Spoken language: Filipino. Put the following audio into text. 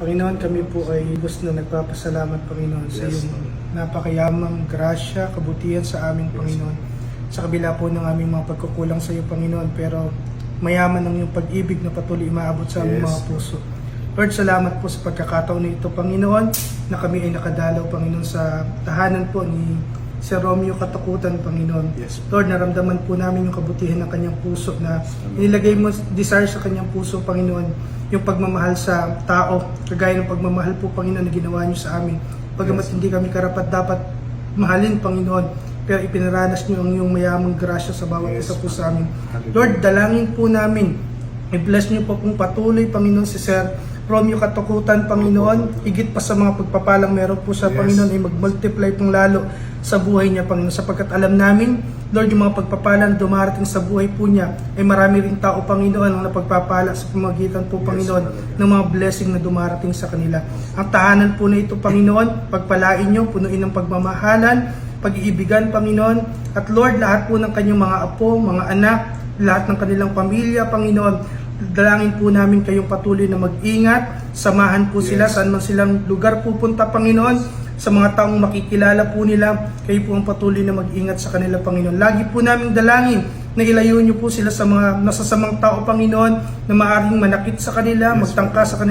Panginoon, kami po ay lubos na nagpapasalamat, Panginoon, sa iyong napakayamang grasya, kabutihan sa amin, Yes, Panginoon. Sa kabila po ng aming mga pagkukulang sa iyo, Panginoon, pero mayaman ang iyong pag-ibig na patuloy umaabot sa aming Yes. mga puso. Lord, salamat po sa pagkakataon na ito, Panginoon, na kami ay nakadalaw, Panginoon, sa tahanan po ni Sir Romeo Katakutan, Panginoon. Yes. Lord, naramdaman po namin yung kabutihan ng kanyang puso na inilagay mo desire sa kanyang puso, Panginoon, yung pagmamahal sa tao, kagaya ng pagmamahal po, Panginoon, na ginawa niyo sa amin. Pagamat Yes. hindi kami karapat dapat mahalin, Panginoon, pero ipinaranas niyo ang iyong mayamang grasya sa bawat Yes. isa po sa amin. Lord, dalangin po namin, i-bless niyo po kung patuloy, Panginoon, si Sir Romeo Katakutan, Panginoon, higit pa sa mga pagpapalang meron po sa Yes. Panginoon, ay mag-multiply pong lalo sa buhay niya, Panginoon. Sapagkat alam namin, Lord, yung mga pagpapalang dumarating sa buhay po niya, ay marami ring tao, Panginoon, ang napagpapala sa pamagitan po, Panginoon, ng mga blessing na dumarating sa kanila. Ang tahanan po na ito, Panginoon, pagpalain niyo, punuin ng pagmamahalan, pag-iibigan, Panginoon, at Lord, lahat po ng kanyang mga apo, mga anak, lahat ng kanilang pamilya, Panginoon, dalangin po namin kayong patuloy na mag-ingat, samahan po sila Yes. saan man silang lugar pupunta, Panginoon, sa mga taong makikilala po nila, kayo po ang patuloy na mag-ingat sa kanila, Panginoon. Lagi po namin dalangin na ilayo niyo po sila sa mga nasasamang tao, Panginoon, na maaring manakit sa kanila, magtangka sa kanila.